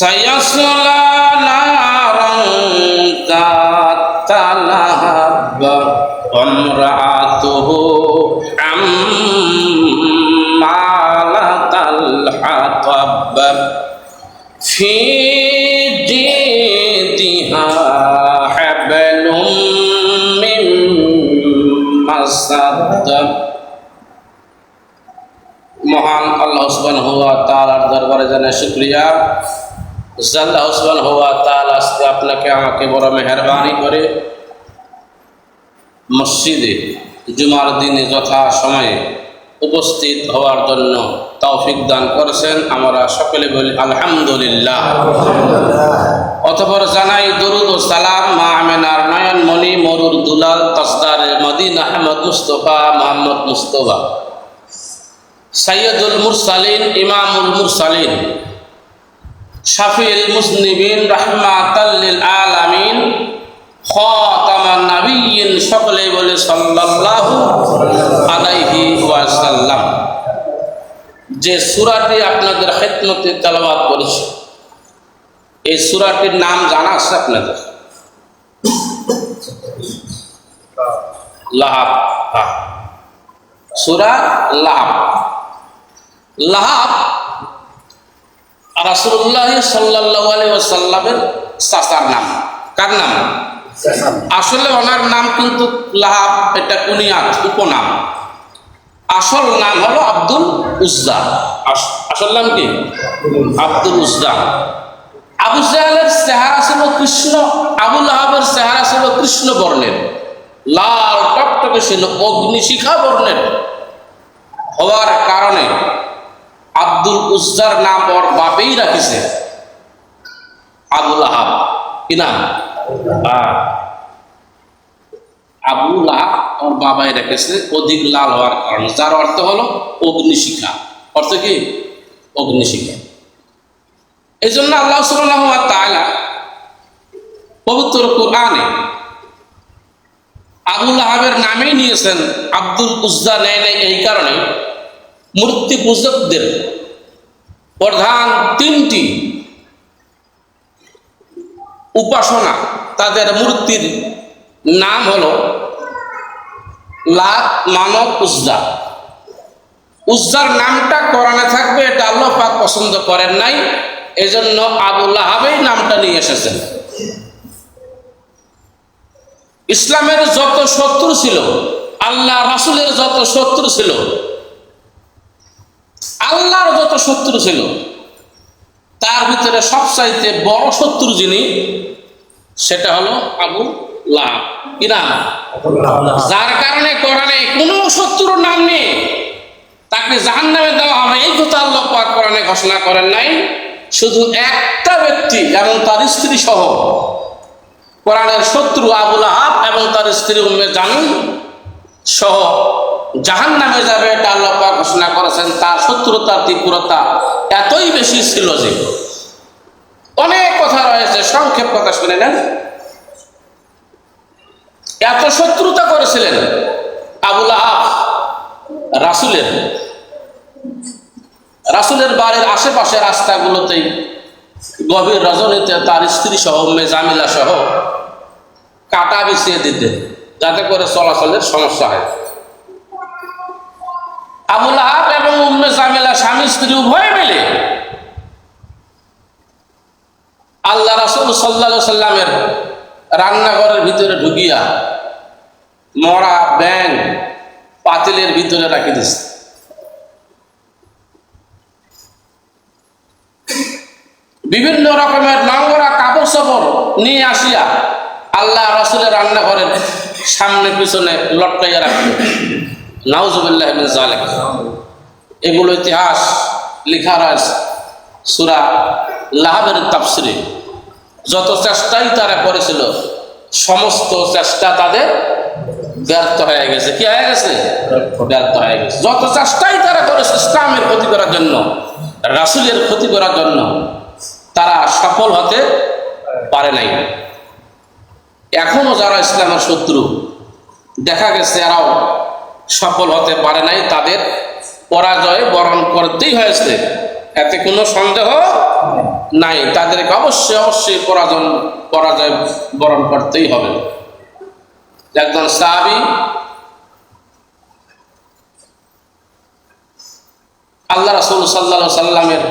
سيصلى نارا ذات لهب وامرأته حمالة الحطب في جيدها حبل من مسد মহান আল্লাহ উসমান হওয়া তালার দরবারে জানায় শুক্রিয়া জাল্লাহ উসমান হওয়া তাল আজকে আপনাকে আমাকে বড় মেহরবানি করে মসজিদে জুমার দিনে যথা সময়ে উপস্থিত হওয়ার জন্য তৌফিক দান করেছেন। আমরা সকলে বলি আলহামদুলিল্লাহ। অতপর জানাই দরুদ ও সালাম মা আমেনার নয়ন মণি মরুর দুলাল তসদার মদিন আহমদ মুস্তফা মোহাম্মদ মুস্তফা। সৈয়দুল মুরসালিন ইমামুল মুরসালিন। শাফিল মুসনিবিন রহমাতাল্লিল আলামিন খাতামান নাবিয়িন সকলে বলে সাল্লাল্লাহু আলাইহি ওয়াসাল্লাম। যে সূরাটি আপনাদের খেদমতে তেলাওয়াত করেছি, এই সূরাটির নাম জানা আছে আপনাদের? লাহাব হ্যাঁ। সূরা লাহাব। লাহাব রাসূলুল্লাহ সাল্লাল্লাহু আলাইহি ওয়াসাল্লামের চাচার নাম। কার নাম? আসলে ওনার নাম কিন্তু লাহাব এটা কুনিয়াত উপনাম। আসল নাম হলো আব্দুল উজ্জা। আসল নাম কি? আব্দুল উজ্জা। আবু জাহেলের চেহারা ছিল কৃষ্ণ আবু লাহাবের চেহারা ছিল কৃষ্ণ বর্ণের। লাল টকটকে ছিল অগ্নিশিখা বর্ণের। হওয়ার কারণে আব্দুল উজ্জার নাম ওর বাপেই রাখিছে। আবুল আহাব। কি নাম? আহ, আবু লাহাব ওর বাবাই রেখেছে অধিক লাল হওয়ার কারণে। যার অর্থ হলো অগ্নিশিখা। অর্থ কি? অগ্নিশিখা। এই জন্য আল্লাহ সুবহানাহু ওয়া তাআলা পবিত্র কোরআনে আবুল আহাবের নামেই নিয়েছেন আব্দুল উজ্জা নেয় নেই এই কারণে। মূর্তি পূজকদের প্রধান তিনটি উপাসনা। তাদের মূর্তির নাম হলো লাত মানব উজ্জা। উজ্জার নামটা কোরআনে থাকবে, এটা আল্লাহ পাক পছন্দ করেন নাই, এজন্য আবুল আহাবেই নামটা নিয়ে এসেছেন। ইসলামের যত শত্রু ছিল, আল্লাহ রাসুলের যত শত্রু ছিল আল্লাহর যত শত্রু ছিল তার ভিতরে সবচাইতে বড় শত্রু যিনি সেটা হলো আবু কি যার কারণে কোরআনে কোনো শত্রুর নাম নেই। তাকে জাহান নামে দেওয়া হবে এই কথা আল্লাহ পাক কোরআনে ঘোষণা করেন নাই। শুধু একটা ব্যক্তি এবং তার স্ত্রী সহ কোরআনের শত্রু আবুল আহাব এবং তার স্ত্রী উম্মে জামিন সহ জাহান নামে যাবে, এটা আল্লাহ পাক ঘোষণা করেছেন, তার শত্রুতার তীব্রতা এতই বেশি ছিল যে অনেক কথা রয়েছে, সংক্ষেপ কথা শুনে নেন। এত শত্রুতা করেছিলেন আবুল আহাব রাসুলের। রাসুলের বাড়ির আশেপাশে রাস্তাগুলোতেই গভীর রজনীতে তার স্ত্রী সহ, উম্মে জামিলা সহ কাটা বিছিয়ে দিতে যাতে করে চলাচলের সমস্যা হয়। আবুল আহাব এবং উম্মে জামিলা স্বামী স্ত্রী উভয় মিলে আল্লাহ রাসুল সাল্লা সাল্লামের রান্নাঘরের ভিতরে ঢুকিয়া মরা ব্যাং পাতিলের ভিতরে রাখি দিচ্ছে বিভিন্ন রকমের নোংরা কাপড় সাপড় নিয়ে আসিয়া আল্লাহ রসুলের রান্নাঘরের সামনে পিছনে লটকাইয়া রাখবে নাউজুবিল্লাহ এগুলো ইতিহাস লেখা রয়েছে। সুরা লাহাবের তাফসিরে। যত চেষ্টাই তারা করেছিল, সমস্ত চেষ্টা তাদের ব্যর্থ হয়ে গেছে। কি হয়ে গেছে? ব্যর্থ হয়ে গেছে। যত চেষ্টাই তারা করেছে ইসলামের ক্ষতি করার জন্য, রাসুলের ক্ষতি করার জন্য, তারা সফল হতে পারে নাই। এখনও যারা ইসলামের শত্রু, দেখা গেছে এরাও সফল হতে পারে নাই, তাদের পরাজয় বরণ করতেই হয়েছে। এতে কোনো সন্দেহ নাই। তাদেরকে অবশ্যই অবশ্যই পরাজন পরাজয় বরণ করতেই হবে। একজন সাহাবি আল্লাহ রাসুল সাল্লা সাল্লামের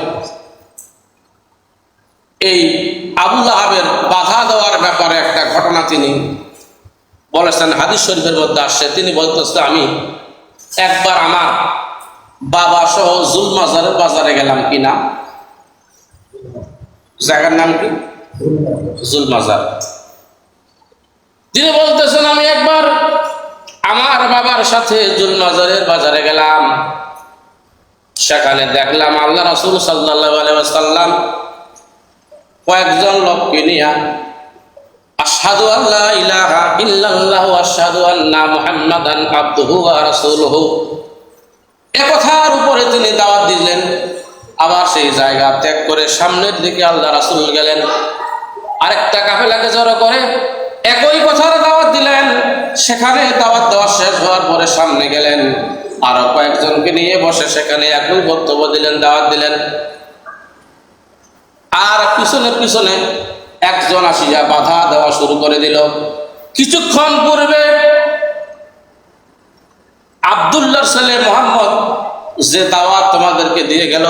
এই আবুল আহাবের বাধা দেওয়ার ব্যাপারে একটা ঘটনা তিনি বলেছেন, হাদিস শরীফের মধ্যে আসছে, তিনি বলতেছে, আমি একবার আমার বাবা সহ জুল মাজারের বাজারে গেলাম কিনা? জায়গার নাম কি? জুল মাজার তিনি বলতেছেন, আমি একবার আমার বাবার সাথে জুল মাজারের বাজারে গেলাম। সেখানে দেখলাম আল্লাহ রাসুল সাল্লাহ সাল্লাম কয়েকজন লোককে নিয়ে আশহাদু আল্লাহ ইলাহা ইল্লাল্লাহু আশহাদু আন্না মুহাম্মাদান আবদুহু ওয়া রাসূলুহু। এ কথার উপরে তিনি দাওয়াত দিলেন, আবার সেই জায়গা ত্যাগ করে সামনের দিকে আল্লাহ রাসূল গেলেন। আরেকটা কাফেলাকে জড়ো করে একই কথার দাওয়াত দিলেন, সেখানে দাওয়াত দেওয়া শেষ হওয়ার পরে সামনে গেলেন। আরও কয়েকজনকে নিয়ে বসে সেখানে একই বক্তব্য দিলেন, দাওয়াত দিলেন। আর পিছনে পিছনে একজন আসিয়া বাধা দেওয়া শুরু করে দিল। কিছুক্ষণ পূর্বে আবদুল্লার সালে মোহাম্মদ যে দাওয়াত তোমাদেরকে দিয়ে গেল,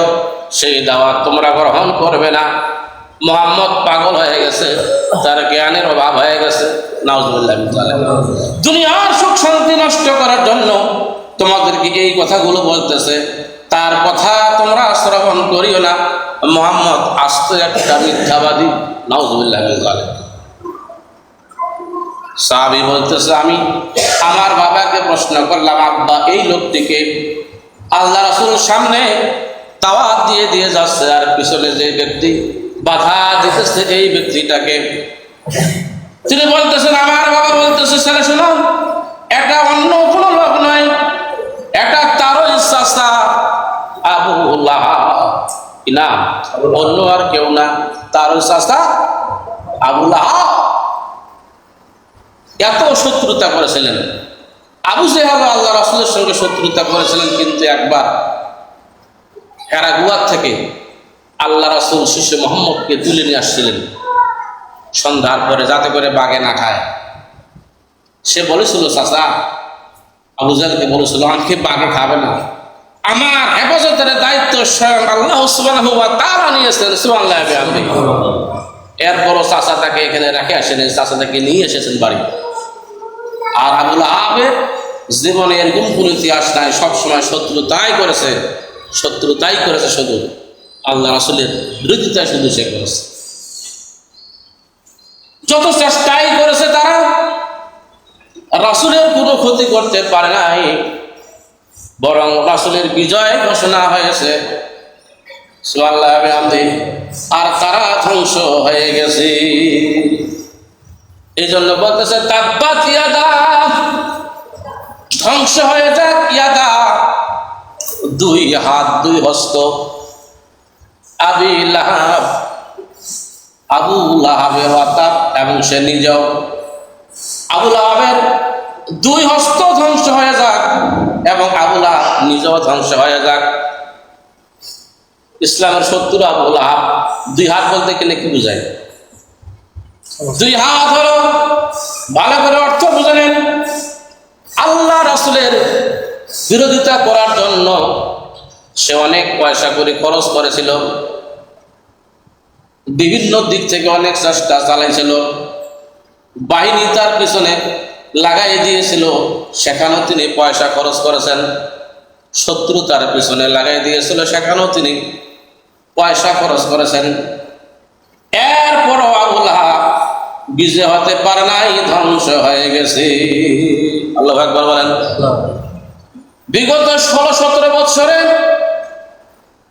সেই দাওয়াত তোমরা গ্রহণ করবে না। মোহাম্মদ পাগল হয়ে গেছে, তার জ্ঞানের অভাব হয়ে গেছে। দুনিয়ার সুখ শান্তি নষ্ট করার জন্য তোমাদেরকে এই কথাগুলো বলতেছে। তার কথা তোমরা শ্রবণ করিও না। মোহাম্মদ আস্ত একটা মিথ্যাবাদী, নাউজুবিল্লাহ সাহাবি বলতেছে, আমি আমার বাবাকে প্রশ্ন করলাম, আব্বা, এই লোকটিকে আল্লাহ রাসুল সামনে তাওয়াত দিয়ে দিয়ে যাচ্ছে আর পিছনে যে ব্যক্তি বাধা দিতেছে, এই ব্যক্তিটাকে তিনি বলতেছেন, আমার বাবা বলতেছে, ছেলে, শোনো, এটা অন্য কোনো লোক নয় এটা তারই চাষা আবুল্লাহ না অন্য আর কেউ না। তারই চাষা এত শত্রুতা করেছিলেন। আবু জেহাব আল্লাহ রাসুলের সঙ্গে শত্রুতা করেছিলেন কিন্তু একবার এরা গুয়ার থেকে আল্লাহ রাসুল শিশু মোহাম্মদকে তুলে নিয়ে আসছিলেন। সন্ধ্যার পরে যাতে করে বাগে না খায়। সে বলেছিল, চাচা, আবু জালকে বলেছিল, আমাকে বাগে খাবে না। আমার হেফাজতের দায়িত্ব স্বয়ং আল্লাহ ওয়া তাআলা নিয়েছেন আমি এরপরও চাচা তাকে এখানে রেখে আসেন, চাচা তাকে নিয়ে এসেছেন বাড়ি। আর আবুল আহাবের জীবনে এরকম কোন ইতিহাস নাই, সবসময় শত্রু তাই করেছে, শত্রু তাই করেছে শুধু আল্লাহ রাসুলের বিরোধিতা শুধু সে করেছে। যত চেষ্টাই করেছে তারা, রাসুলের কোনো ক্ষতি করতে পারে নাই। বরং রাসুলের বিজয় ঘোষণা হয়েছে। আর তারা ধ্বংস হয়ে গেছে। এই জন্য বলতেছে ইয়াদা। ধ্বংস হয়ে যাক ইয়াদা। দুই হাত, দুই হস্ত। আবি লাহাব, আবু অর্থাৎ, এবং সে নিজেও। আবু লাহাবের দুই হস্ত ধ্বংস হয়ে যাক এবং আবু লাহাব নিজেও ধ্বংস হয়ে যাক। ইসলামের শত্রু আবু লাহাব, দুই হাত বলতে গেলে কি বুঝায়? দুই হাত হলো ভালো করে অর্থ বুঝে নেন আল্লাহ রাসুলের বিরোধিতা করার জন্য সে অনেক পয়সা করে খরচ করেছিল, বিভিন্ন দিক থেকে অনেক চেষ্টা চালাইছিল, বাহিনী তার পিছনে লাগাই দিয়েছিল, সেখানেও তিনি পয়সা খরচ করেছেন। শত্রু তার পিছনে লাগাই দিয়েছিল, সেখানেও তিনি পয়সা খরচ করেছেন। এরপর আবুল্লাহ বিজয় হতে পারে নাই, ধ্বংস হয়ে গেছে। আল্লাহ একবার বলেন। বিগত ষোলো সতেরো বৎসরে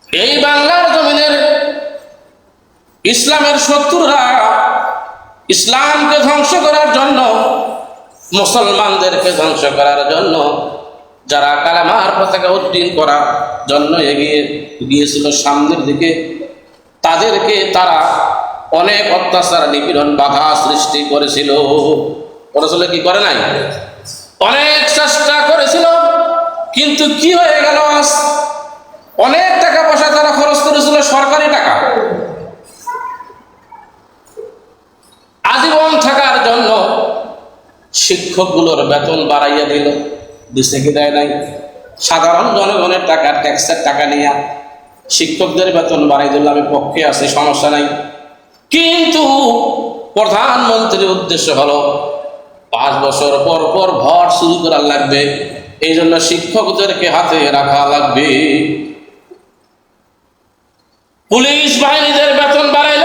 এই বাংলার জমিনের ইসলামের শত্রুরা ইসলামকে ধ্বংস করার জন্য মুসলমানদেরকে ধ্বংস করার জন্য, যারা কালামার পতাকা উদ্দিন করার জন্য এগিয়ে গিয়েছিল সামনের দিকে, তাদেরকে তারা অনেক অত্যাচার, নিপীড়ন, বাধা সৃষ্টি করেছিল। করেছিল কি, করে নাই? অনেক চেষ্টা করেছিল, কিন্তু কি হয়ে গেল আজ? অনেক টাকা পয়সা তারা খরচ করেছিল, সরকারি টাকা। আজীবন থাকার জন্য শিক্ষকগুলোর বেতন বাড়াইয়া দিল। দিছে কি দেয় নাই। সাধারণ জনগণের টাকা ট্যাক্সের টাকা নিয়ে শিক্ষকদের বেতন বাড়াই দিল। আমি পক্ষে আছি, সমস্যা নাই। কিন্তু প্রধানমন্ত্রীর উদ্দেশ্য হলো, পাঁচ বছর পর পর ভর শুরু করা লাগবে। এই জন্য শিক্ষকদেরকে হাতে রাখা লাগবে। পুলিশ বাহিনীদের বেতন বাড়াইল।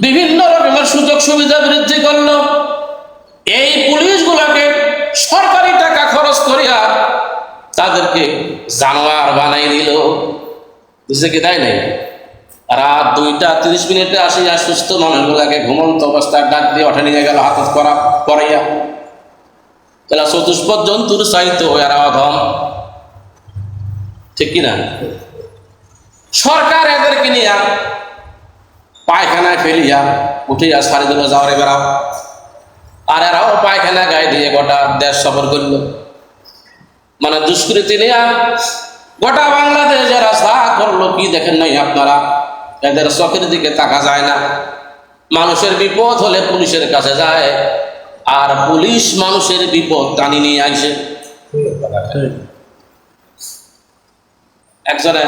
বিভিন্ন রকমের সুযোগ সুবিধা বৃদ্ধি করল। এই পুলিশগুলোকে সরকারি টাকা খরচ করিয়া তাদেরকে জানোয়ার বানাই দিল। বুঝতে কি তাই নাই রাত দুইটা তিরিশ মিনিটে আসি আসিয়া সুস্থ মানুষগুলাকে ঘুমন্ত অবস্থায় ডাক দিয়ে ওঠে নিয়ে গেল হাত করা, করাইয়া। তাহলে চতুষ্পদ জন্তুর চাইতো এরা অধম ঠিক কিনা? সরকার এদেরকে নিয়ে পায়খানায় ফেলিয়া উঠিয়া সারি দিল যাওয়ারে বেড়াও আর এরাও পায়খানা গায়ে দিয়ে গোটা দেশ সফর করল। মানে দুষ্কৃতি নিয়ে গোটা বাংলাদেশ যারা যা করল, কি দেখেন নাই আপনারা? এদের চোখের দিকে তাকা যায় না। মানুষের বিপদ হলে পুলিশের কাছে যায়, আর পুলিশ মানুষের বিপদ টানি নিয়ে আসে একজনে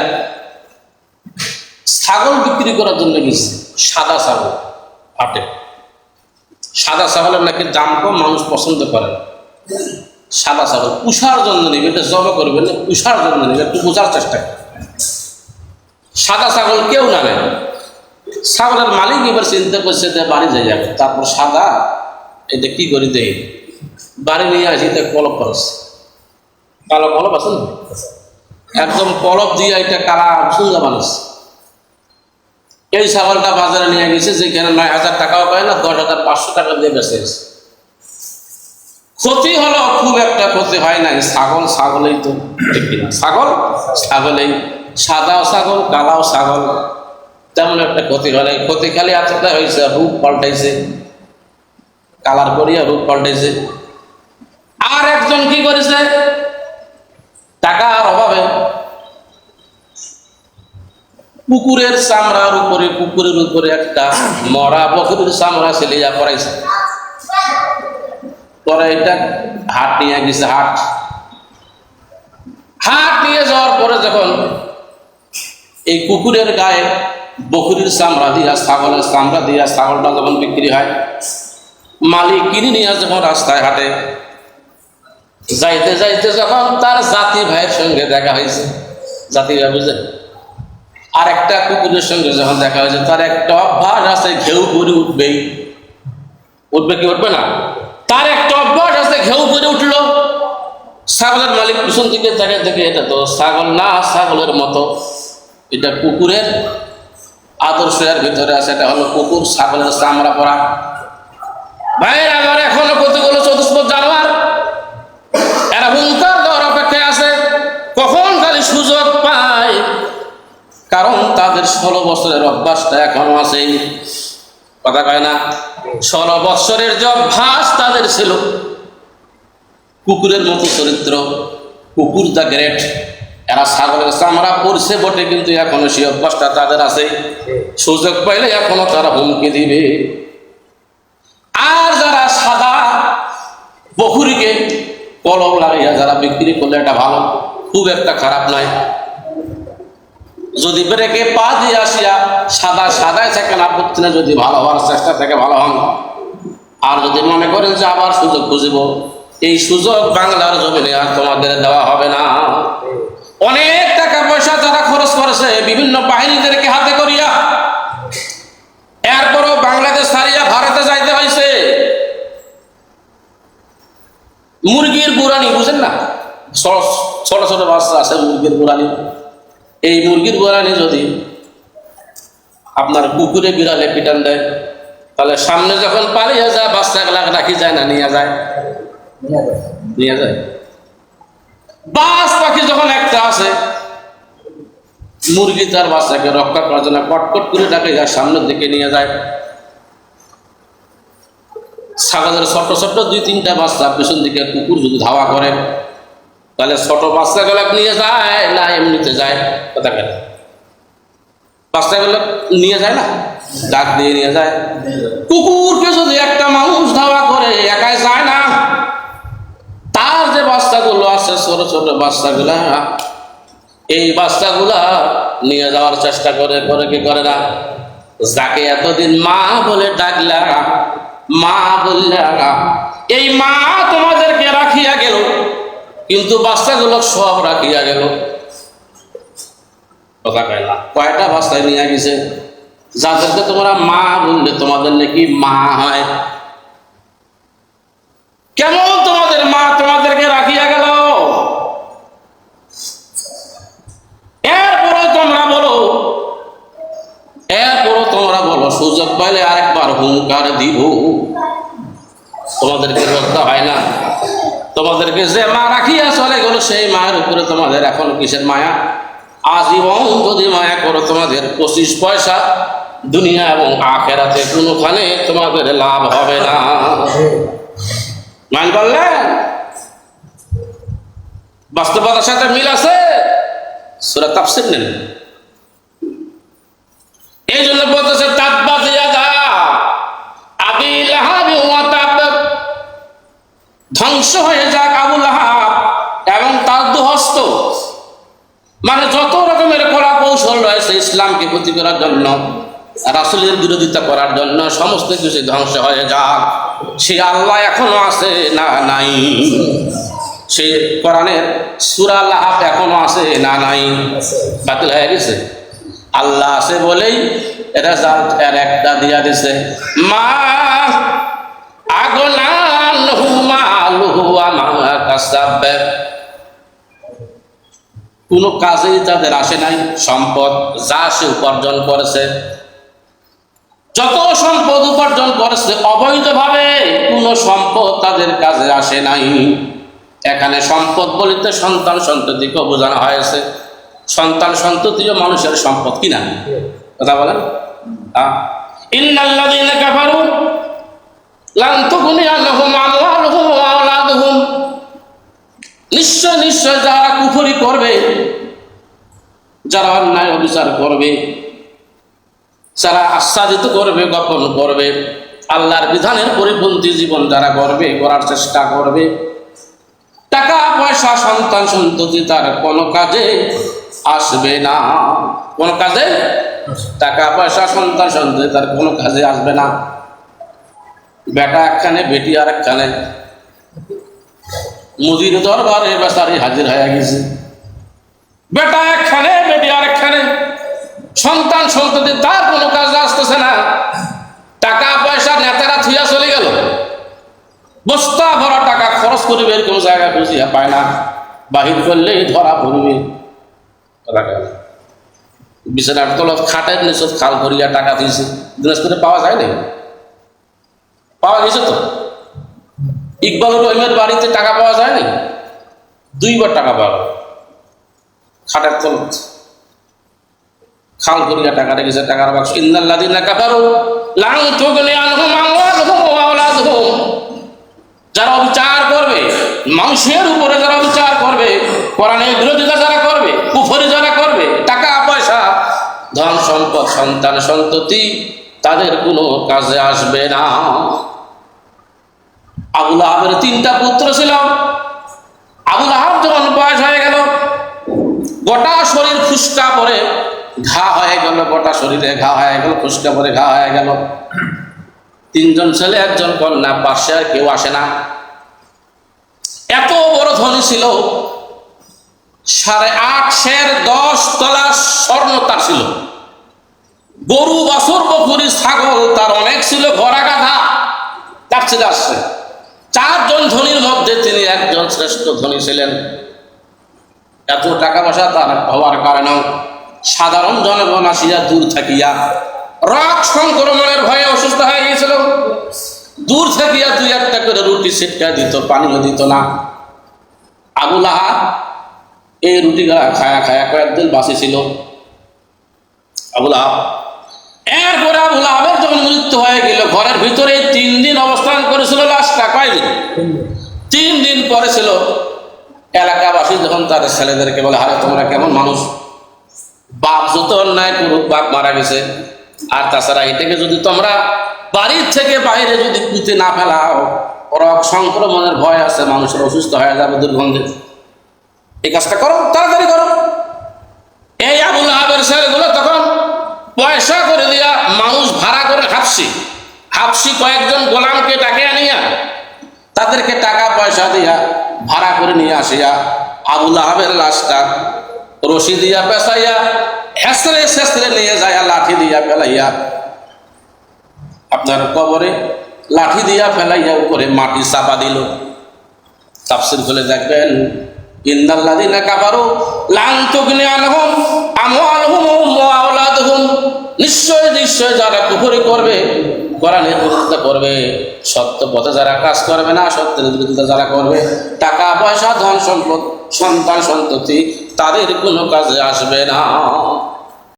ছাগল বিক্রি করার জন্য গেছে, সাদা ছাগল, হাটে। সাদা ছাগলের নাকি দাম কম মানুষ পছন্দ করে না। সাদা ছাগল পুষার জন্য নেবে, এটা জমা করবে না পুষার জন্য নেবে, একটু বোঝার চেষ্টা সাদা ছাগল কেউ না নেয়। ছাগলের মালিক এবার চিন্তা করছে যে বাড়ি যাই যাবে তারপর সাদা, এটা কি করি দেয় বাড়ি নিয়ে আসি তা কলপ খরচ কালো কলপ আছে না? একদম কলপ দিয়ে এটা কালা সুন্দর মানুষ। এই ছাগলটা বাজারে নিয়ে গেছে, যেখানে নয় হাজার টাকাও পায় না, দশ হাজার পাঁচশো টাকা দিয়ে বেঁচে গেছে। ক্ষতি হলো খুব একটা ক্ষতি হয় নাই। ছাগল, ছাগলেই তো ছাগল, ছাগলেই। সাদাও ছাগল কালাও ছাগল, তেমন একটা ক্ষতি হয় নাই। ক্ষতি খালি এতটা হয়েছে, রূপ পাল্টাইছে। কালার করিয়া রূপ পাল্টাইছে। আর একজন কি করেছে? টাকার অভাবে কুকুরের চামড়ার উপরে কুকুরের উপরে একটা মরা বকরির চামড়া ছেলিয়া পড়াইছে পরে এটা হাট নিয়ে গেছে হাট হাট নিয়ে যাওয়ার পরে যখন এই কুকুরের গায়ে বকরির চামড়া দিয়া, ছাগলের চামড়া দিয়া, ছাগলটা যখন বিক্রি হয়, মালিক কিনে নিয়ে যখন রাস্তায় হাটে, যাইতে যাইতে যখন তার জাতি ভাইয়ের সঙ্গে দেখা হয়েছে। জাতি ভাই বুঝে আর একটা কুকুরের সঙ্গে যখন দেখা হয়েছে, তার একটা অভ্যাস আছে, ঘেউ করে উঠবেই। উঠবে কি উঠবে না? তার একটা অভ্যাস আছে, ঘেউ করে উঠল। ছাগলের মালিক পিছন দিকে তাকে দেখে, এটা তো ছাগল না, ছাগলের মতো। এটা কুকুরের আদর্শের ভিতরে আছে, এটা হলো কুকুর, ছাগলের চামড়া পরা। ভাইয়ের আমার এখনও কতগুলো চতুষ্পদ জানোয়ার এরা হুঙ্কার দেওয়ার অপেক্ষায় আছে কখন খালি সুযোগ পায় কারণ তাদের ষোলো বছরের অভ্যাসটা এখনও আছে। কথা কয় না? ষোলো বছরের যে অভ্যাস তাদের ছিল। কুকুরের মতো চরিত্র, কুকুর দ্য গ্রেট। এরা ছাগলের চামড়া পড়ছে বটে, কিন্তু এখনও সেই অভ্যাসটা তাদের আছে। সুযোগ পাইলে এখনও তারা হুমকি দিবে। আর যারা সাদা বকুরিকে কলম লাগাইয়া যারা বিক্রি করলে এটা ভালো, খুব একটা খারাপ নয়। যদি ব্রেকে পা দিয়ে আসিয়া সাদা সাদায় থাকেন আপত্তি না, যদি ভালো হওয়ার চেষ্টা থেকে, ভালো হন। আর যদি মনে করেন যে আবার সুযোগ খুঁজিব, এই সুযোগ বাংলার জমিনে আর তোমাদের দেওয়া হবে না। অনেক টাকা পয়সা যারা খরচ করেছে, বিভিন্ন বাহিনীদেরকে হাতে করিয়া, এরপরও বাংলাদেশ ছাড়িয়া ভারতে যাইতে হয়েছে মুরগির বুড়ানি, বুঝেন না? ছোট ছোট বাচ্চা আছে, মুরগির বুড়ানি। এই মুরগির গোড়ানি যদি আপনার কুকুরে বিড়ালে পিটান দেয়, তাহলে সামনে যখন পালিয়ে যায় বাচ্চাগুলা রাখি যায় না, নিয়ে যায়? নিয়ে যায়। বাস পাখি যখন একটা আছে, মুরগি তার বাচ্চাকে রক্ষা করার জন্য কটকট করে ডাকে যায়, সামনের দিকে নিয়ে যায়। ছাগলের ছোট ছোট দুই তিনটা বাচ্চা পেছন দিকে কুকুর যদি ধাওয়া করে তাহলে ছোট বাচ্চাগুলো নিয়ে যায় না, এমনিতে যায়? কথা কেন? বাচ্চাগুলো নিয়ে যায় না? ডাক দিয়ে নিয়ে যায়। কুকুরকে যদি একটা মানুষ ধাওয়া করে, একাই যায় না? তার যে বাচ্চাগুলো আছে, ছোট ছোট বাচ্চাগুলা, এই বাচ্চাগুলা নিয়ে যাওয়ার চেষ্টা করে করে কি করে না? যাকে এতদিন মা বলে ডাকলা, মা বললা, এই মা তোমাদেরকে রাখিয়া গেল। কিন্তু বাচ্চাগুলো সব রাখিয়া গেল কথা কয়টা বাচ্চায় নিয়ে গেছে? যাদেরকে তোমরা মা বললে, তোমাদের নাকি মা হয়। কেমন তোমাদের মা তোমাদেরকে রাখিয়া গেল? এরপরে তোমরা বলো। এরপরে তোমরা বলো, সুযোগ পাইলে আরেকবার হুঙ্কার দিব। তোমাদেরকে রক্ষা হয় না। তোমাদেরকে যে মা রাখিয়া চলে গেল, সেই মায়ের উপরে তোমাদের এখন কিসের মায়া? আজীবন যদি মায়া করো তোমাদের পঁচিশ পয়সা, দুনিয়া এবং আখেরাতে কোনোখানে তোমাদের লাভ হবে না। মান বললেন, বাস্তবতার সাথে মিল আছে? সুরা তাফসির নেন। এই জন্য বলতেছে তাব্বাত ইয়াদা আবি লাহাবি ওয়া তাব ধ্বংস হয়ে যাক আবু লাহাব এবং তার দুহস্ত। মানে যত রকমের কলা কৌশল রয়েছে ইসলামকে ক্ষতি করার জন্য, রাসুলের বিরোধিতা করার জন্য, সমস্ত কিছু ধ্বংস হয়ে যাক। সে আল্লাহ এখনও আছে না নাই? সে কোরআনের সুরা লাহাব এখনও আছে না নাই? বাতিল হয়ে গেছে? আল্লাহ আছে বলেই রেজাল্ট এর একটা দিয়া দিছে। মা আগনান কোনো কাজেই তাদের আসে নাই, সম্পদ যা সে উপার্জন করেছে। যত সম্পদ উপার্জন করেছে, অবৈধভাবে কোন সম্পদ তাদের কাজে আসে নাই। এখানে সম্পদ বলিতে সন্তান সন্ততিকে বোঝানো হয়েছে। সন্তান সন্ততিও মানুষের সম্পদ কিনা? কথা বলেন লান তুগনি আনহুম আমওয়ালুহুম ওয়া আওলাদুহুম নিশ্চয় নিশ্চয় যারা কুফরি করবে, যারা অন্যায় অবিচার করবে, যারা আচ্ছাদিত করবে, গোপন করবে, আল্লাহর বিধানের পরিপন্থী জীবন যারা করবে করার চেষ্টা করবে, টাকা, পয়সা, সন্তান সন্ততি তার কোনো কাজে আসবে না। কোন কাজে? টাকা, পয়সা, সন্তান সন্ততি তার কোনো কাজে আসবে না। বেটা একখানে, বেটি আর একখানে। মুদির দরবারে বেচারি হাজির হয়ে গেছে। বেটা একখানে, বেটি আর একখানে। সন্তান সন্ততি, তার কোনো কাজে আসতেছে না। টাকা পয়সা, নেতারা থুইয়া চলে গেল। বস্তা ভরা টাকা খরচ করিবে এরকম জায়গা খুঁজিয়া পায় না। বাহির করলেই ধরা পড়বে। বিছানার তলত খাটের নিচে খাল করিয়া টাকা দিয়েছে। দিনাজপুরে পাওয়া যায় না পাওয়া গেছে তো? ইকবাল রহিমের বাড়িতে টাকা পাওয়া যায় না? দুইবার টাকা পাওয়া গেল। খাটের তলত খাল করিয়া টাকা রেখেছে, টাকার বাক্স। ইন্দাল্লাদিনা কাফারু লাং তুগনি আনহুম আমওয়ালুহুম ওয়া আওলাদুহুম। যারা বিচার করবে, মানুষের উপরে যারা বিচার করবে, কোরআনের বিরোধিতা যারা করবে, কুফরি যারা করবে টাকা পয়সা ধন সম্পদ সন্তান সন্ততি তাদের কোনো কাজে আসবে না। আবুল আহাবের তিনটা পুত্র ছিল। আবুল আহাব যখন বয়স হয়ে গেল, গোটা শরীর ফুসকা পরে ঘা হয়ে গেল, গোটা শরীরে ঘা হয়ে গেল, ফুসকা পরে ঘা হয়ে গেল। তিনজন ছেলে, একজন কন্যা, পাশে আর কেউ আসে না। এত বড় ধনী ছিল, সাড়ে আট শের দশ তলা স্বর্ণ তার ছিল। গরু বাছর বকুরি ছাগল, তার অনেক ছিল, ঘোড়া, গাধা। তার ছিল আসছে। চারজন ধনীর মধ্যে তিনি একজন শ্রেষ্ঠ ধনী ছিলেন। এত টাকা পয়সা তার হওয়ার কারণেও সাধারণ জনগণ আসিয়া দূর থাকিয়া রক সংক্রমণের ভয়ে অসুস্থ হয়ে গিয়েছিল। দূর থাকিয়া দুই একটা করে রুটি সেটকা দিত, পানিও দিত না। আবুল এই রুটি খায়া খায়া কয়েকদিন বাসি ছিল আবুল আহাব এরপরে আবুল আহাবের যখন মৃত্যু হয়ে গেল, ঘরের ভিতরে তিন দিন অবস্থান করেছিল লাশটা কয়দিন? তিন দিন পরে ছিল এলাকাবাসী যখন তার ছেলেদেরকে বলে হারে তোমরা কেমন মানুষ? বাপ যত অন্যায় করুক, বাপ মারা গেছে। আর তাছাড়া এটাকে যদি তোমরা বাড়ির থেকে বাইরে যদি পুঁতে না ফেলাও রক সংক্রমণের ভয় আছে, মানুষের অসুস্থ হয়ে যাবে দুর্গন্ধে। এই কাজটা করো, তাড়াতাড়ি করো। এই আবুল আহাবের ছেলেগুলো তখন পয়সা করে দিয়া মানুষ ভাড়া করে হাফসি হাফসি কয়েকজন গোলামকে ডাকে আনিয়া, তাদেরকে টাকা পয়সা দিয়া ভাড়া করে নিয়ে আসিয়া আবুল আহাবের লাশটা রশি দিয়া পেঁচাইয়া হেসরে শেসরে নিয়ে যায় লাঠি দিয়া ফেলাইয়া, আপনার কবরে লাঠি দিয়া ফেলাইয়া উপরে মাটি চাপা দিল। তাফসির খুলে দেখবেন, ইন্দাল্লাযিনা কাফারু লান তুগনি আনহুম আমওয়ালহুম ওয়া আওলাদুহুম নিশ্চয় নিশ্চয় যারা কুফরি করবে, কোরআনের বিরোধিতা করবে সত্য পথে যারা কাজ করবে না, সত্যের বিরোধিতা যারা করবে, টাকা, পয়সা, ধন, সম্পদ, সন্তান, সন্ততি, তাদের কোনো কাজে আসবে না।